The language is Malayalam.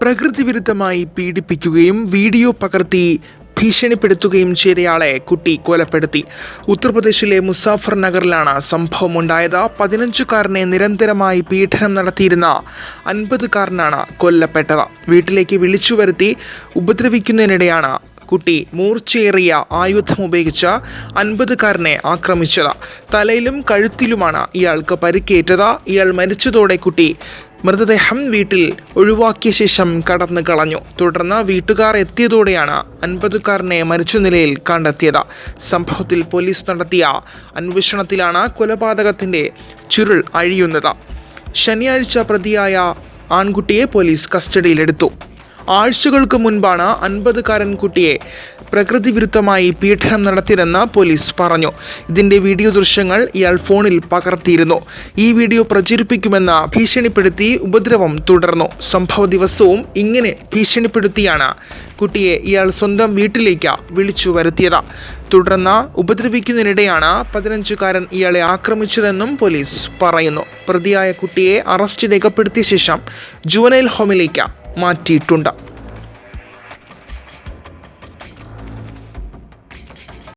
പ്രകൃതിവിരുദ്ധമായി പീഡിപ്പിക്കുകയും വീഡിയോ പകർത്തി ഭീഷണിപ്പെടുത്തുകയും ചെയ്തയാളെ കുട്ടി കൊലപ്പെടുത്തി. ഉത്തർപ്രദേശിലെ മുസാഫർ നഗറിലാണ് സംഭവമുണ്ടായത്. പതിനഞ്ചുകാരനെ നിരന്തരമായി പീഡനം നടത്തിയിരുന്ന അൻപതുകാരനാണ് കൊല്ലപ്പെട്ടത്. വീട്ടിലേക്ക് വിളിച്ചു വരുത്തി ഉപദ്രവിക്കുന്നതിനിടെയാണ് കുട്ടി മൂർച്ചയേറിയ ആയുധം ഉപയോഗിച്ച് അൻപതുകാരനെ ആക്രമിച്ചത്. തലയിലും കഴുത്തിലുമാണ് ഇയാൾക്ക് പരിക്കേറ്റത്. ഇയാൾ മരിച്ചതോടെ കുട്ടി മൃതദേഹം വീട്ടിൽ ഒഴിവാക്കിയ ശേഷം കടന്നു കളഞ്ഞു. തുടർന്ന് വീട്ടുകാർ എത്തിയതോടെയാണ് അൻപതുകാരനെ മരിച്ച നിലയിൽ കണ്ടെത്തിയത്. സംഭവത്തിൽ പോലീസ് നടത്തിയ അന്വേഷണത്തിലാണ് കൊലപാതകത്തിന്റെ ചുരുൾ അഴിയുന്നത്. ശനിയാഴ്ച പ്രതിയായ ആൺകുട്ടിയെ പോലീസ് കസ്റ്റഡിയിലെടുത്തു. ആഴ്ചകൾക്ക് മുൻപാണ് അൻപതുകാരൻ കുട്ടിയെ പ്രകൃതി വിരുദ്ധമായി പീഡനം നടത്തിയതെന്ന് പോലീസ് പറഞ്ഞു. ഇതിന്റെ വീഡിയോ ദൃശ്യങ്ങൾ ഇയാൾ ഫോണിൽ പകർത്തിയിരുന്നു. ഈ വീഡിയോ പ്രചരിപ്പിക്കുമെന്ന് ഭീഷണിപ്പെടുത്തി ഉപദ്രവം തുടർന്നു. സംഭവ ദിവസവും ഇങ്ങനെ ഭീഷണിപ്പെടുത്തിയാണ് കുട്ടിയെ ഇയാൾ സ്വന്തം വീട്ടിലേക്ക് വിളിച്ചു വരുത്തിയത്. തുടർന്ന് ഉപദ്രവിക്കുന്നതിനിടെയാണ് പതിനഞ്ചുകാരൻ ഇയാളെ ആക്രമിച്ചതെന്നും പോലീസ് പറയുന്നു. പ്രതിയായ കുട്ടിയെ അറസ്റ്റ് രേഖപ്പെടുത്തിയ ശേഷം ജുവനൈൽ ഹോമിലേക്ക് മാറ്റിയിട്ടുണ്ട്.